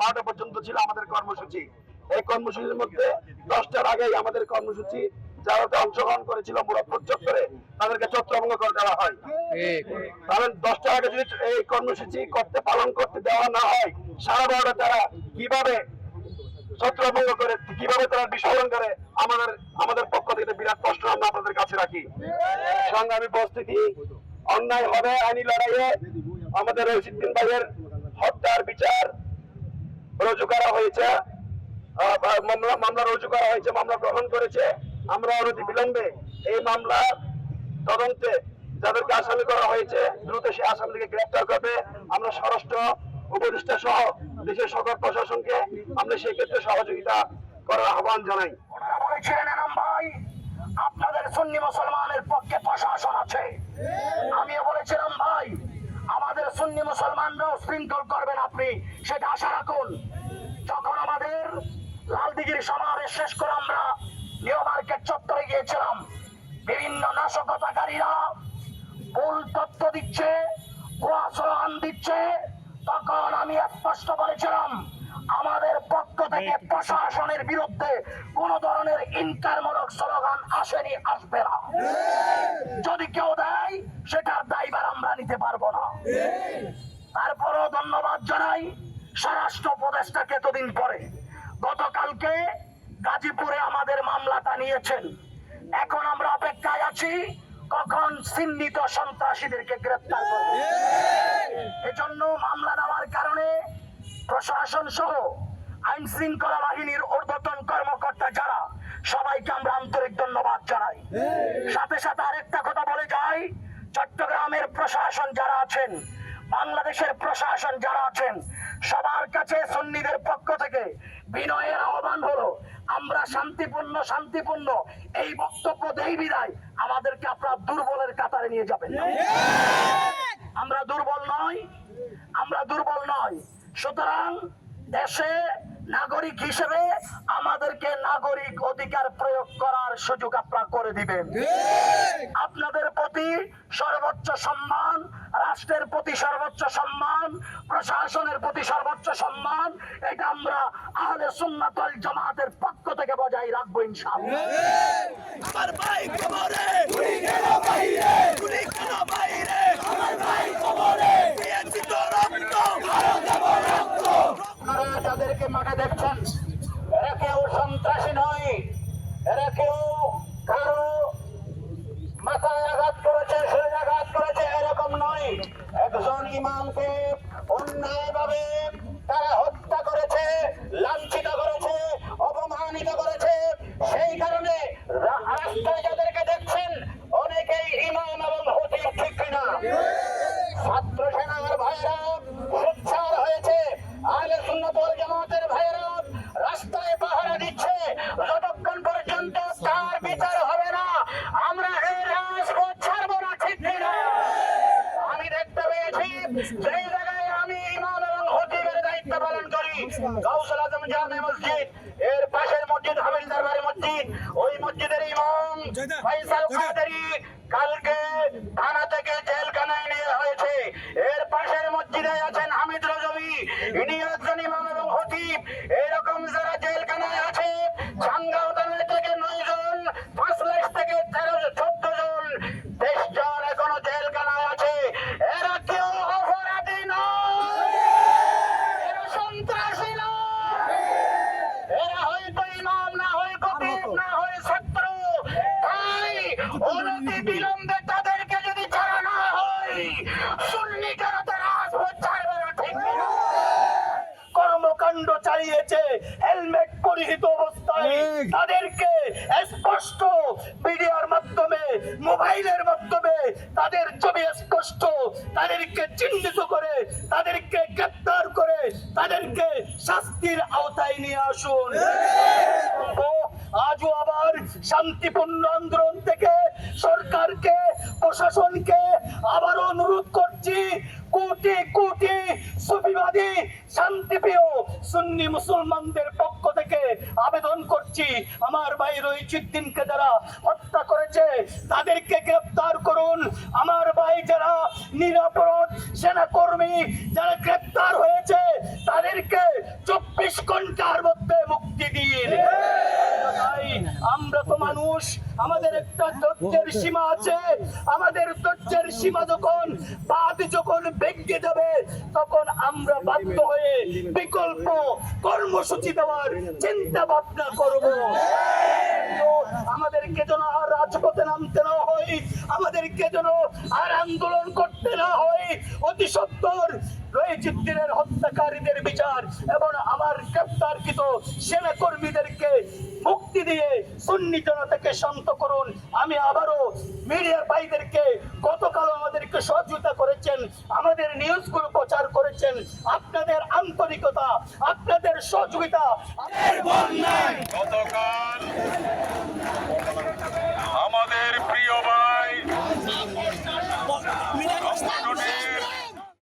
বারোটা পর্যন্ত ছিল আমাদের কর্মসূচি। এই কর্মসূচির মধ্যে দশটার আগেই আমাদের কর্মসূচি যারা অংশগ্রহণ করেছিল মুরাদপুর চত্বরে তাদেরকে চত্রভঙ্গ করে দেওয়া হয়। কারণ দশটার আগে যদি এই কর্মসূচি করতে পালন করতে দেওয়া না হয় সারা বারোটা তারা কীভাবে ছত্রভঙ্গ করে কীভাবে তারা বিস্ফোরণ করে আমাদের আমাদের পক্ষ থেকে বিরাট প্রশ্ন আমরা আপনাদের কাছে রাখি। সংগ্রামী উপস্থিতি অন্যায় হবে আইনি লড়াইয়ে আমাদের রশিদ্দিন ভাইয়ের হত্যার বিচার রুজু করা হয়েছে। মামলা মামলা রুজু করা হয়েছে, মামলা গ্রহণ করেছে। আমরা অনতি বিলম্বে এই মামলা তদন্তে যাদেরকে আসামি করা হয়েছে, দ্রুত সেই আসামিকে গ্রেপ্তার করবে। আমরা স্বরাষ্ট্র উপদেষ্টা সহ দেশের সকল প্রশাসনকে আমরা সেই ক্ষেত্রে সহযোগিতা করার আহ্বান জানাই। আপনাদের সুন্নি মুসলমানের পক্ষে প্রশাসন আছে। আমিও বলেছিলাম, ভাই, আমাদের সুন্নি মুসলমানরাও শৃঙ্খল করবেন আপনি, সেটা আশা রাখুন সমাবেশ শেষ করে আমরা নিউ মার্কেট চত্বরে গিয়েছিলাম। বিভিন্ন নাশকতাকারীরা ভুল তথ্য দিচ্ছে ভুয়া স্লোগান দিচ্ছে। তখন আমি স্পষ্ট বলেছিলাম আমাদের পক্ষ থেকে প্রশাসনের বিরুদ্ধে কোন ধরনের ইনকারমূলক স্লোগান আসেনি আসবে না। যদি কেউ দেয় সেটার দায়ভার আমরা নিতে পারব না। তারপরও ধন্যবাদ জানাই স্বরাষ্ট্র উপদেষ্টাকে এতদিন পরে। গতকালকে গাজীপুরে আমাদের মামলাটা নিয়েছেন। এখন আমরা অপেক্ষায় আছি, কখন চিহ্নিত সন্ত্রাসীদেরকে গ্রেপ্তার করবে। এজন্য মামলা নেওয়ার কারণে প্রশাসন সহ আইন শৃঙ্খলা বাহিনীর ঊর্ধ্বতন কর্মকর্তা যারা, সবাইকে আমরা আন্তরিক ধন্যবাদ জানাই। সাথে সাথে আরেকটা কথা বলে যাই, চট্টগ্রামের প্রশাসন যারা আছেন, বাংলাদেশের প্রশাসন যারা আছেন, সবার কাছে সুন্নিদের পক্ষ থেকে বিনয়ের আহ্বান হলো শান্তিপূর্ণ শান্তিপূর্ণ। এই বক্তব্য দেই বিদায়। আমাদেরকে আপনার দুর্বলের কাতারে নিয়ে যাবেন আমরা দুর্বল নই, আমরা দুর্বল নই। সুতরাং দেশে নাগরিক হিসেবে আমাদেরকে নাগরিক অধিকার প্রয়োগ করার সুযোগ আপনারা করে দিবেন। আপনাদের প্রতি সর্বোচ্চ সম্মান, রাষ্ট্রের প্রতি সর্বোচ্চ সম্মান, প্রশাসনের প্রতি সর্বোচ্চ সম্মান, এটা আমরা আহলে সুন্নাতল জামাতের পক্ষ রাখব ইনশাআল্লাহ। আমার ভাই কবরে। গুলি কেন বাইরে? গুলি কেন বাইরে? আমার ভাই কবরে। দিয়েছি তো রক্ত। আরও দেব রক্ত। আপনারা যাদেরকে মাঠে দেখছেন এরা কেউ সন্ত্রাসী নয়। এরা কেউ কারও মাথায় আঘাত করেছে শরীরে আঘাত করেছে এরকম নয়। একজন ইমামকে অন্যায়ভাবে তারা গাউসুল আজম জামে মসজিদ এর পাশের মসজিদ হাবিল দরবারি মসজিদ ওই মসজিদের ইমাম ফয়সাল কাদেরি কালকে থানা থেকে জেলখানায় নেওয়া হয়েছে। এর পাশের মসজিদে আছেন হামিদ রজবি ইনি একজন ইমাম অনতি বিলম্বে তাদেরকে যদি ছাড়া না হয় সুন্নি জনতা রাজপথ ছাড়বে না। ঠিক কর্মকাণ্ড চালিয়েছে হেলমেট পরিহিত অবস্থায় তাদেরকে স্পষ্ট মিডিয়ার মাধ্যমে মোবাইলের মাধ্যমে তাদের ছবি স্পষ্ট তাদেরকে চিহ্নিত করে তাদেরকে গ্রেপ্তার করে তাদেরকে শাস্তির আওতায় নিয়ে আসুন। আজও আবার শান্তিপূর্ণ আন্দোলন থেকে সরকারকে, প্রশাসনকে আবার অনুরোধ করছি, কোটি কোটি সুফিবাদী, শান্তিপ্রিয় সুন্নি মুসলমানদের পক্ষ থেকে আবেদন করছি। আমার ভাই রহিচুদ্দিনকে যারা হত্যা করেছে, তাদেরকে গ্রেপ্তার করুন। আমার ভাই যারা নিরাপরাধ সেনাকর্মী যারা গ্রেপ্তার হয়েছে, তাদেরকে চব্বিশ ঘণ্টার মধ্যে আমরা তো মানুষ, আমাদের একটা ধৈর্যের সীমা আছে। আমাদের ধৈর্যের সীমা যখন বাদ যখন ভেঙে যাবে, তখন আমরা বাধ্য হয়ে বিকল্প কর্মসূচি দেওয়ার চিন্তা ভাবনা করব। আমাদেরকে যেন আর রাজপথে নামতে না হয়, আমাদেরকে যেন আর আন্দোলন করতে না হয়। অতি সত্তর রয়েচিত্রের হত্যাকারীদের বিচার এবং আমার গ্রেপ্তারকৃত সেনা কর্মীদেরকে মুক্তি দিয়ে সুন্নি জনতাকে শান্ত করুন। আমি আবারও মিডিয়ার ভাইদেরকে গতকাল আমাদেরকে সহযোগিতা করেছেন আমাদের নিউজগুলো প্রচার করেছেন। আপনাদের আন্তরিকতা আপনাদের সহযোগিতা গতকাল